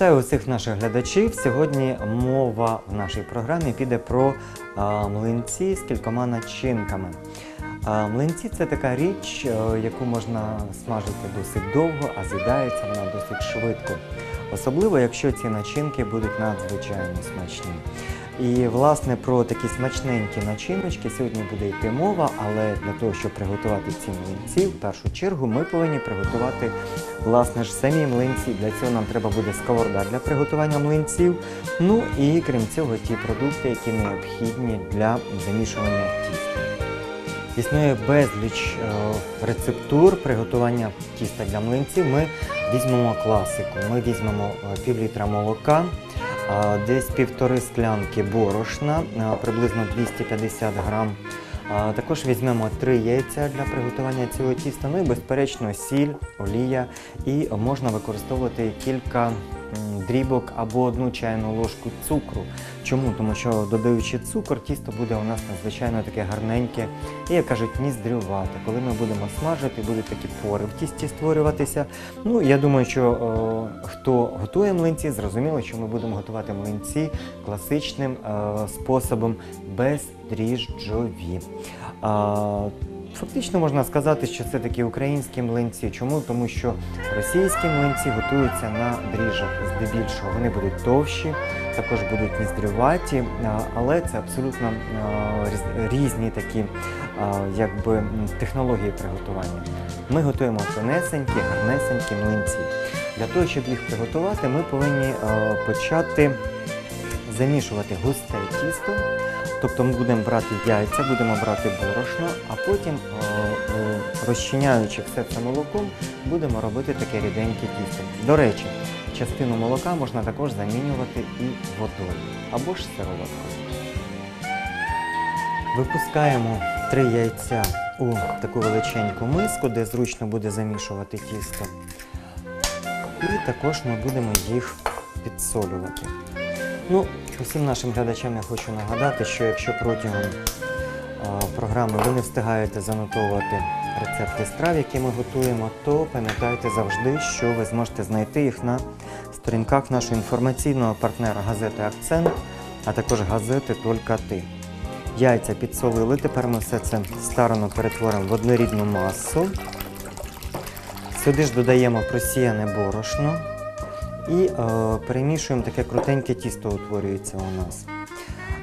Вітаю усіх наших глядачів. Сьогодні мова в нашій програмі піде про млинці з кількома начинками. Млинці це така річ, е, яку можна смажити досить довго, а з'їдається вона досить швидко. Особливо, якщо ці начинки будуть надзвичайно смачні. І власне про такі смачненькі начиночки сьогодні буде йти мова, але для того, щоб приготувати ці млинці, в першу чергу ми повинні приготувати власне ж самі млинці. Для цього нам треба буде сковорода для приготування млинців. Ну і крім цього, ті продукти, які необхідні для замішування тіста. Існує безліч е, рецептур приготування тіста для млинців. Ми візьмемо класику. Ми візьмемо е, пів літра молока, десь півтори склянки борошна, приблизно 250 грам. Також візьмемо три яйця для приготування цього тіста. Ну і безперечно сіль, олія і можна використовувати кілька дрібок або одну чайну ложку цукру. Чому? Тому що додаючи цукор, тісто буде у нас надзвичайно таке гарненьке і, як кажуть, ніздрювате. Коли ми будемо смажити, будуть такі пори в тісті створюватися. Ну, я думаю, що е, хто готує млинці, зрозуміло, що ми будемо готувати млинці класичним е, способом бездріжджові. А, Фактично можна сказати, що це такі українські млинці. Чому? Тому що російські млинці готуються на дріжджах здебільшого. Вони будуть товщі, також будуть ніздрюваті, але це абсолютно різні такі якби, технології приготування. Ми готуємо тонесенькі, гарнесенькі млинці. Для того, щоб їх приготувати, ми повинні почати замішувати густе тісто. Тобто ми будемо брати яйця, будемо брати борошно, а потім, е, е, розчиняючи все це молоком, будемо робити таке ріденьке тісто. До речі, частину молока можна також замінювати і водою або ж сироваткою. Випускаємо три яйця у таку величеньку миску, де зручно буде замішувати тісто. І також ми будемо їх підсолювати. Ну, усім нашим глядачам я хочу нагадати, що якщо протягом програми ви не встигаєте занотовувати рецепти страв, які ми готуємо, то пам'ятайте завжди, що ви зможете знайти їх на сторінках нашого інформаційного партнера газети Акцент, а також газети Тільки ти. Яйця підсолили. Тепер ми все це старано перетворимо в однорідну масу. Сюди ж додаємо просіяне борошно. І е, перемішуємо таке крутеньке тісто утворюється у нас.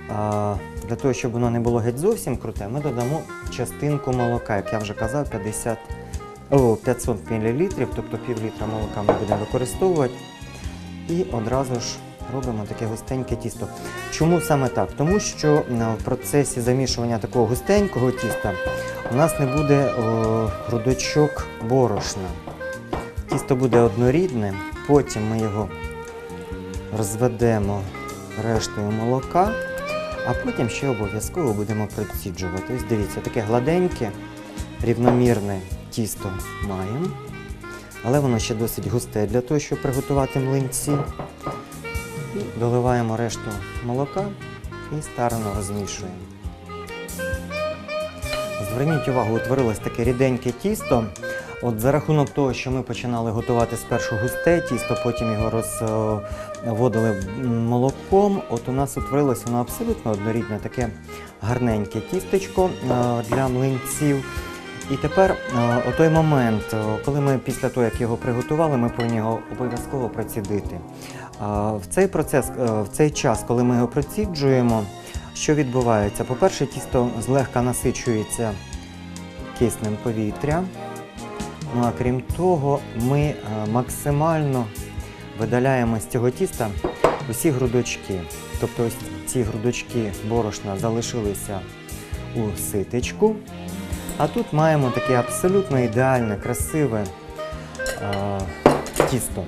А, для того, щоб воно не було геть зовсім круте, ми додамо частинку молока, як я вже казав, 50, о, 500 мл, тобто пів літра молока ми будемо використовувати. І одразу ж робимо таке густеньке тісто. Чому саме так? Тому що е, в процесі замішування такого густенького тіста у нас не буде о, грудочок борошна. Тісто буде однорідне, потім ми його розведемо рештою молока, а потім ще обов'язково будемо проціджувати. Ось дивіться, таке гладеньке, рівномірне тісто маємо, але воно ще досить густе для того, щоб приготувати млинці. Доливаємо решту молока і старано розмішуємо. Зверніть увагу, утворилось таке ріденьке тісто. От за рахунок того, що ми починали готувати спершу густе тісто, потім його розводили молоком, от у нас утворилось воно абсолютно однорідне, таке гарненьке тістечко е, для млинців. І тепер е, о той момент, е, коли ми після того, як його приготували, ми повинні його обов'язково процідити. Е, В цей процес, е, в цей час, коли ми його проціджуємо, що відбувається? По-перше, тісто злегка насичується киснем повітря. Ну а крім того, ми е, максимально видаляємо з цього тіста усі грудочки. Тобто ось ці грудочки борошна залишилися у ситечку. А тут маємо таке абсолютно ідеальне, красиве е, тісто.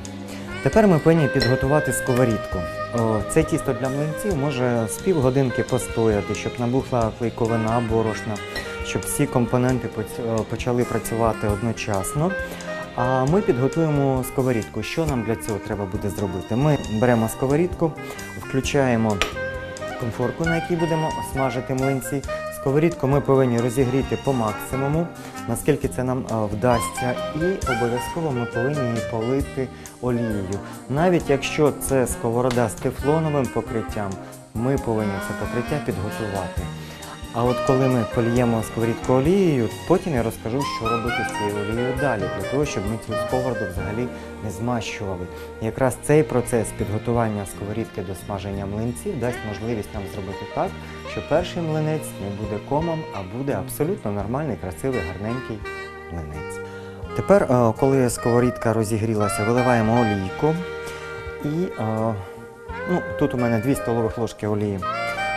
Тепер ми повинні підготувати сковорідку. О, Це тісто для млинців може з півгодинки постояти, щоб набухла клейковина борошна, щоб всі компоненти е, почали працювати одночасно. А ми підготуємо сковорідку. Що нам для цього треба буде зробити? Ми беремо сковорідку, включаємо конфорку, на якій будемо смажити млинці. Сковорідку ми повинні розігріти по максимуму наскільки це нам е, вдасться, і обов'язково ми повинні її полити олією. Навіть якщо це сковорода з тефлоновим покриттям, ми повинні це покриття підготувати. А от коли ми поліємо сковорідку олією, потім я розкажу, що робити з цією олією далі, для того, щоб ми цю сковороду взагалі не змащували. Якраз цей процес підготування сковорідки до смаження млинців дасть можливість нам зробити так, що перший млинець не буде комом, а буде абсолютно нормальний, красивий, гарненький млинець. Тепер, е, коли сковорідка розігрілася, виливаємо олійку. І е, ну, тут у мене 2 столових ложки олії.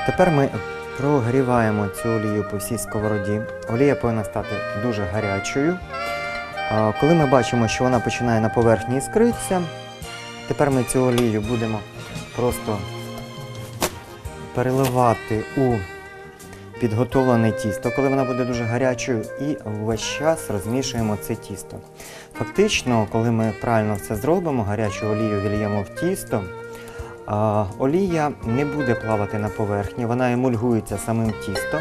Тепер ми прогріваємо цю олію по всій сковороді. Олія повинна стати дуже гарячою. Коли ми бачимо, що вона починає на поверхні іскритися, тепер ми цю олію будемо просто переливати у підготовлене тісто, коли вона буде дуже гарячою, і весь час розмішуємо це тісто. Фактично, коли ми правильно все зробимо, гарячу олію вільємо в тісто, олія не буде плавати на поверхні, вона емульгується самим тістом.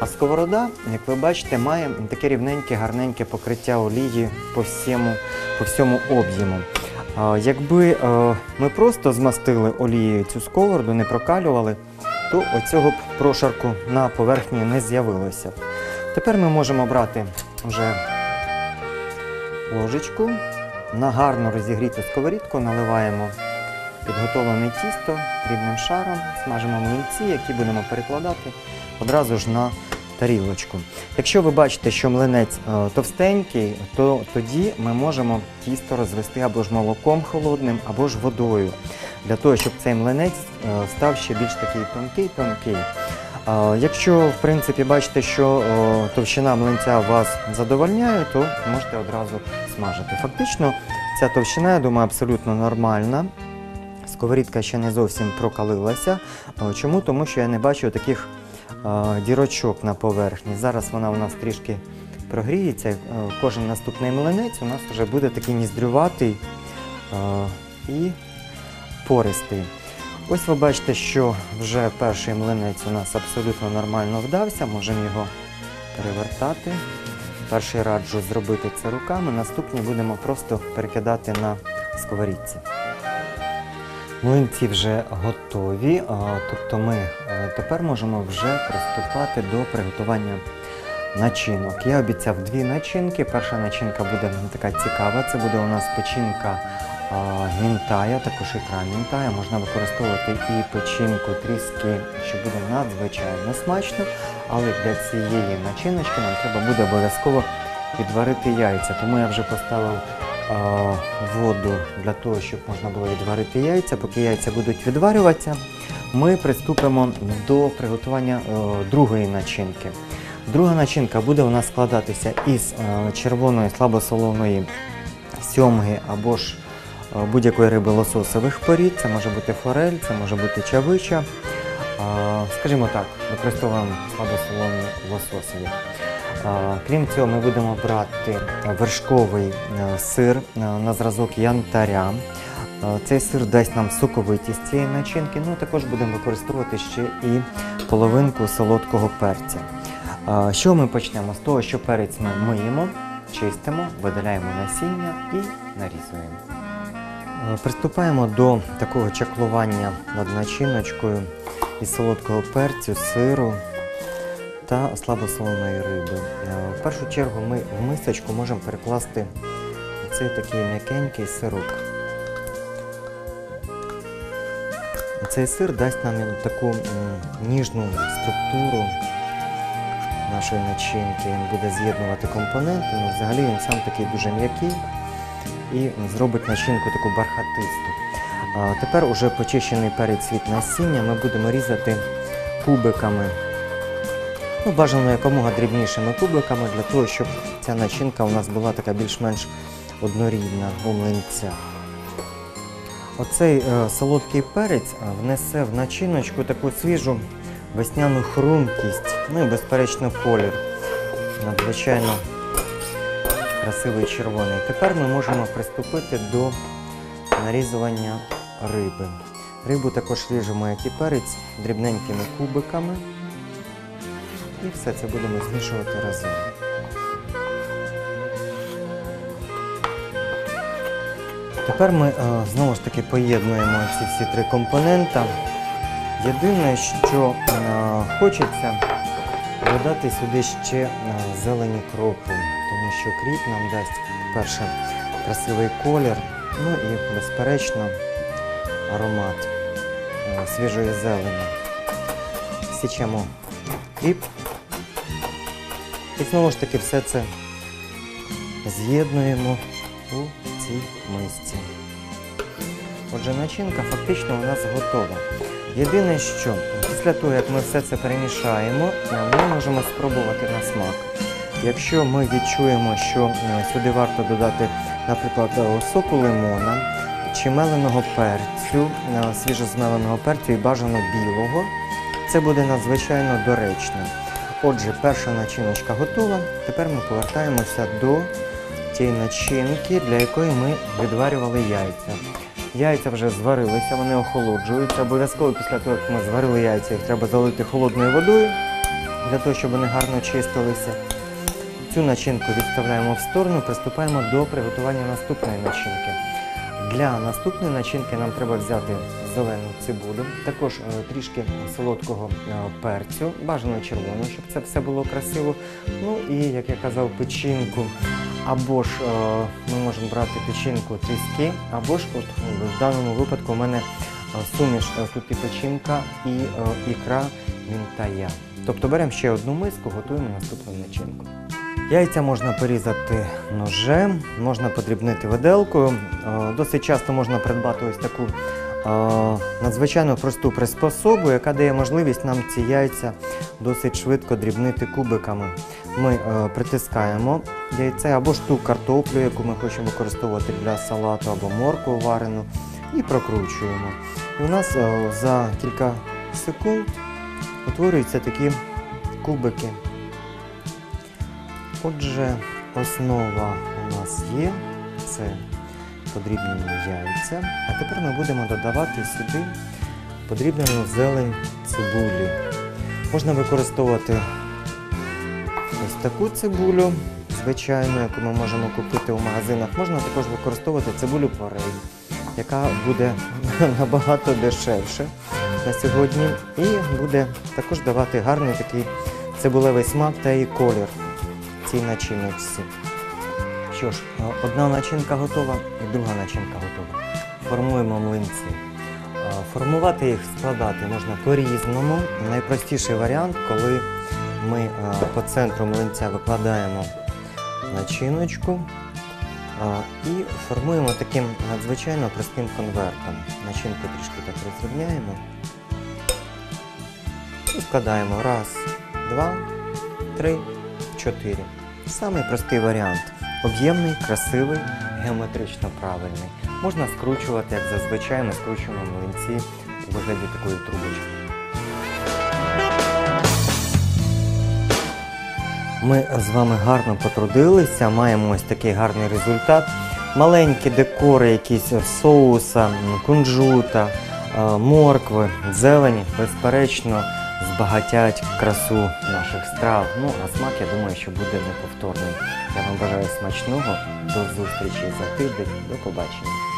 А сковорода, як ви бачите, має таке рівненьке, гарненьке покриття олії по всьому, по всьому об'єму. Якби е, ми просто змастили олією цю сковороду, не прокалювали, то оцього б прошарку на поверхні не з'явилося. Тепер ми можемо брати вже ложечку, на гарно розігріту сковорідку наливаємо підготовлене тісто рівним шаром, смажимо млинці, які будемо перекладати одразу ж на тарілочку. Якщо ви бачите, що млинець е, товстенький, то тоді ми можемо тісто розвести або ж молоком холодним, або ж водою, для того, щоб цей млинець е, став ще більш такий тонкий-тонкий. Е, Якщо, в принципі, бачите, що товщина млинця вас задовольняє, то можете одразу смажити. Фактично, ця товщина, я думаю, абсолютно нормальна. Сковорідка ще не зовсім прокалилася. Е, Чому? Тому що я не бачу таких е, дірочок на поверхні. Зараз вона у нас трішки прогріється. Е, Кожен наступний млинець у нас вже буде такий ніздрюватий і пористий. Ось ви бачите, що вже перший млинець у нас абсолютно нормально вдався, можемо його перевертати. Перший раджу зробити це руками, наступні будемо просто перекидати на сковорідці. Млинці вже готові, тобто ми е, тепер можемо вже приступати до приготування начинок. Я обіцяв дві начинки. Перша начинка буде така цікава. Це буде у нас печінка а, мінтая, також ікра мінтая. Можна використовувати і печінку тріски, що буде надзвичайно смачно. Але для цієї начиночки нам треба буде обов'язково відварити яйця. Тому я вже поставив воду для того, щоб можна було відварити яйця. Поки яйця будуть відварюватися, ми приступимо до приготування е, другої начинки. Друга начинка буде у нас складатися із е, червоної слабосолоної сьомги або ж е, будь-якої риби лососових порід. Це може бути форель, це може бути чавича. Скажімо так, використовуємо слабосолоні лососові. Крім цього, ми будемо брати вершковий е, сир е, на зразок янтаря. Е, Цей сир дасть нам соковитість цієї начинки. Ну також будемо використовувати ще і половинку солодкого перця. Що ми почнемо? З того, що перець ми миємо, чистимо, видаляємо насіння і нарізуємо. Приступаємо до такого чаклування над начиночкою із солодкого перцю, сиру та слабосоленої риби. Е, В першу чергу ми в мисочку можемо перекласти цей такий м'якенький сирок. Цей сир дасть нам таку ніжну структуру нашої начинки. Він буде з'єднувати компоненти. Ну, взагалі він сам такий дуже м'який і зробить начинку таку бархатисту. А тепер уже почищений перець від насіння ми будемо різати кубиками. Ну, бажано якомога дрібнішими кубиками, для того, щоб ця начинка у нас була така більш-менш однорідна у млинцях. Оцей е, солодкий перець е, внесе в начиночку таку свіжу весняну хрумкість, ну і безперечно колір. Надзвичайно красивий червоний. Тепер ми можемо приступити до нарізування риби. Рибу також ріжемо, як і перець, дрібненькими кубиками. І все це будемо змішувати разом. Тепер ми е, знову ж таки поєднуємо ці всі три компонента. Єдине, що е, хочеться додати сюди ще е, зелені кропу, тому що кріп нам дасть перше красивий колір, ну і, безперечно, аромат свіжої зелені. Січемо кріп. Знову ж таки все це з'єднуємо у цій мисці. Отже, начинка фактично у нас готова. Єдине, що після того, як ми все це перемішаємо, е, ми можемо спробувати на смак. Якщо ми відчуємо, що е, сюди варто додати, наприклад, е, соку лимона чи меленого перцю, свіжозмеленого перцю і бажано білого, це буде надзвичайно доречно. Отже, перша начиночка готова. Тепер ми повертаємося до тієї начинки, для якої ми відварювали яйця. Яйця вже зварилися, вони охолоджуються. Обов'язково після того, як ми зварили яйця, їх треба залити холодною водою, для того, щоб вони гарно чистилися. Цю начинку відставляємо в сторону, приступаємо до приготування наступної начинки. Для наступної начинки нам треба взяти зелену цибулю, також е, трішки солодкого е, перцю, бажано червоного, щоб це все було красиво. Ну і, як я казав, печінку. Або ж е, ми можемо брати печінку тріски, або ж от ну, в даному випадку у мене суміш тут і печінка, і ікра мінтая. Тобто беремо ще одну миску, готуємо наступну начинку. Яйця можна порізати ножем, можна подрібнити виделкою. Досить часто можна придбати ось таку надзвичайно просту приспособу, яка дає можливість нам ці яйця досить швидко дрібнити кубиками. Ми е, притискаємо яйце або ж ту картоплю, яку ми хочемо використовувати для салату, або моркву варену, і прокручуємо. І у нас е, за кілька секунд утворюються такі кубики. Отже, основа у нас є, це подрібнені яйця. А тепер ми будемо додавати сюди подрібнену зелень цибулі. Можна використовувати ось таку цибулю, звичайну, яку ми можемо купити у магазинах. Можна також використовувати цибулю порей, яка буде набагато дешевше на сьогодні і буде також давати гарний такий цибулевий смак та і колір цій начиночці. Що ж, е, одна начинка готова і друга начинка готова. Формуємо млинці. Е, Формувати їх, складати можна по-різному. Найпростіший варіант, коли ми е, по центру млинця викладаємо начиночку і формуємо таким надзвичайно простим конвертом. Начинку трішки так розрівняємо. І складаємо раз, два, три, чотири. Самий простий варіант. Об'ємний, красивий, геометрично правильний. Можна скручувати, як зазвичай ми скручуємо млинці у вигляді такої трубочки. Ми з вами гарно потрудилися, маємо ось такий гарний результат. Маленькі декори, якісь соуса, кунжута, е, моркви, зелені, безперечно, збагатять красу наших страв. Ну, а смак, я думаю, що буде неповторний. Я вам бажаю смачного. До зустрічі за тиждень. До побачення.